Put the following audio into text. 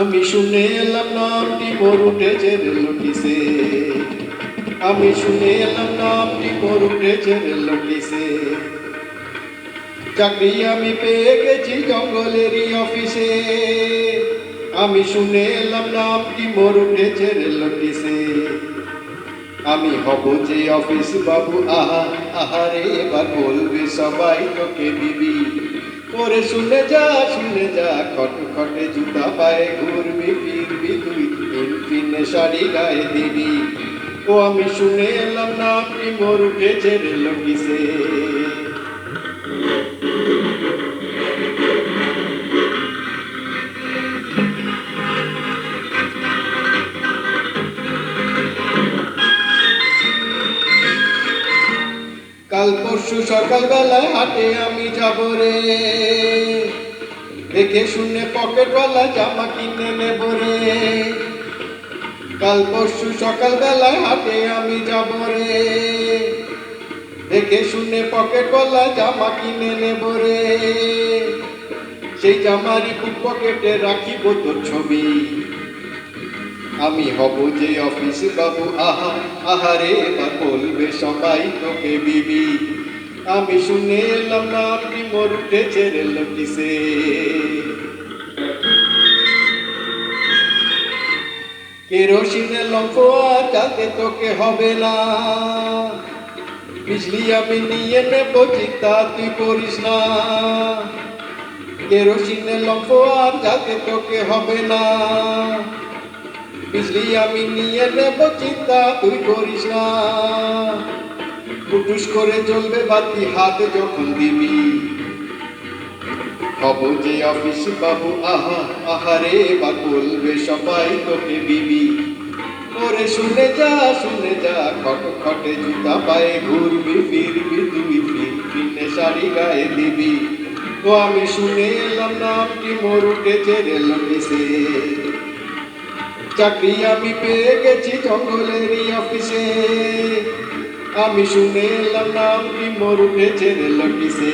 আমি শুনে এলাম নামটি মোর উঠেছে রেল নোটিসে আমি শুনে এলাম নামটি মোর উঠেছে রেল নোটিসে চাকরি আমি পেয়ে গেছি জঙ্গলেরই অফিসে। আমি শুনে এলাম নামটি মোর উঠেছে রেল নোটিসে আমি হব যে অফিস বাবু, আহা, আহারে, এবার বলবে সবাই তোকে বিবি। ওরে শুনে যা শুনে যা, খট খটে জুতা পায়ে ঘুরবি, ফিরবি তুই। তিন শাড়ি গায়ে দিবি। ও আমি শুনে এলাম না আপনি মোর উঠেছে রেল কিসে। পরশু সকালবেলায় হাটে আমি যাব রে। দেখে শুনে পকেটওয়ালা জামা কিনে নেব রে। কাল পরশু সকালবেলায় হাটে আমি যাব রে। দেখে শুনে পকেটওয়ালা জামা কিনে নেব রে। সেই জামারই বুক পকেটে রাখিব তোর ছবি। আমি হব যে অফিস বাবু, আহা, আহারে, এবার বলবে সবাই তোকে বিবি। আমি শুনে এলাম না আপনি মোর উঠেছে রেল কিসে কেরোসিনে লম্ফ আর তোকে হবে না। বিজলি আমি নিয়ে নেব চিন্তা তুই করিস না। কেরোসিনে লম্ফ আর যাতে তোকে হবে না। বিজলি আমি নিয়ে নেব চিন্তা তুই করিস না। টুটুস করে চলবে বাতি হাতে যখন দিবি। হব যে অফিস বাবু, আহা, আহারে, বা বলবে সবাই তোকে বিবি। ওরে শুনে যা শুনে যা, খট খটে জুতা পায়ে ঘুরবি, ফিরবি তুই ফির ফিরনে শাড়ি গায়ে দিবি। তো আমি শুনে এলাম নামটি, মোর উঠেছে রেল কিসে চাকরি আমি পেয়ে গেছি জঙ্গলেরই অফিসে। আমি শুনে এলাম নামটি মোর উঠেছে রেল কিসে